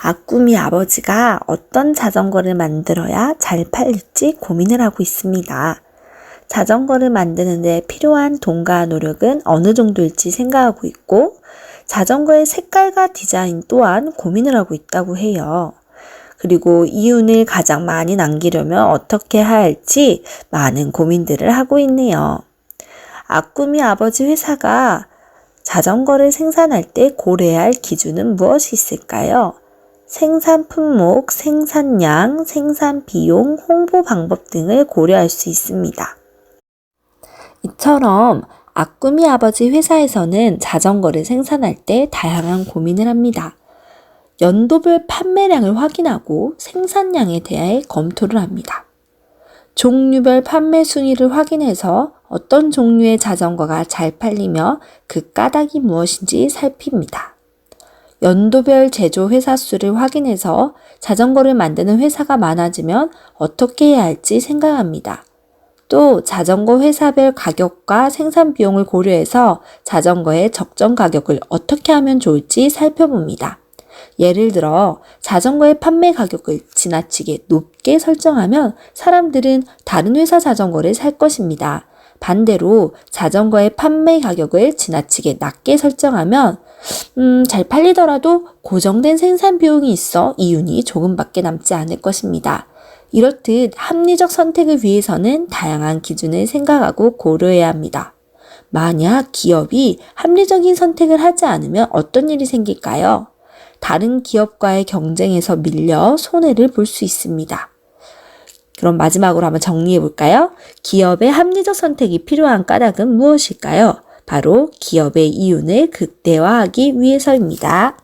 아꾸미 아버지가 어떤 자전거를 만들어야 잘 팔릴지 고민을 하고 있습니다. 자전거를 만드는데 필요한 돈과 노력은 어느 정도일지 생각하고 있고, 자전거의 색깔과 디자인 또한 고민을 하고 있다고 해요. 그리고 이윤을 가장 많이 남기려면 어떻게 할지 많은 고민들을 하고 있네요. 아꾸미 아버지 회사가 자전거를 생산할 때 고려해야 할 기준은 무엇이 있을까요? 생산 품목, 생산량, 생산 비용, 홍보 방법 등을 고려할 수 있습니다. 이처럼 아꾸미 아버지 회사에서는 자전거를 생산할 때 다양한 고민을 합니다. 연도별 판매량을 확인하고 생산량에 대해 검토를 합니다. 종류별 판매 순위를 확인해서 어떤 종류의 자전거가 잘 팔리며 그 까닭이 무엇인지 살핍니다. 연도별 제조 회사 수를 확인해서 자전거를 만드는 회사가 많아지면 어떻게 해야 할지 생각합니다. 또 자전거 회사별 가격과 생산 비용을 고려해서 자전거의 적정 가격을 어떻게 하면 좋을지 살펴봅니다. 예를 들어 자전거의 판매 가격을 지나치게 높게 설정하면 사람들은 다른 회사 자전거를 살 것입니다. 반대로 자전거의 판매 가격을 지나치게 낮게 설정하면 음, 잘 팔리더라도 고정된 생산 비용이 있어 이윤이 조금밖에 남지 않을 것입니다. 이렇듯 합리적 선택을 위해서는 다양한 기준을 생각하고 고려해야 합니다. 만약 기업이 합리적인 선택을 하지 않으면 어떤 일이 생길까요? 다른 기업과의 경쟁에서 밀려 손해를 볼 수 있습니다. 그럼 마지막으로 한번 정리해 볼까요? 기업의 합리적 선택이 필요한 까닭은 무엇일까요? 바로 기업의 이윤을 극대화하기 위해서입니다.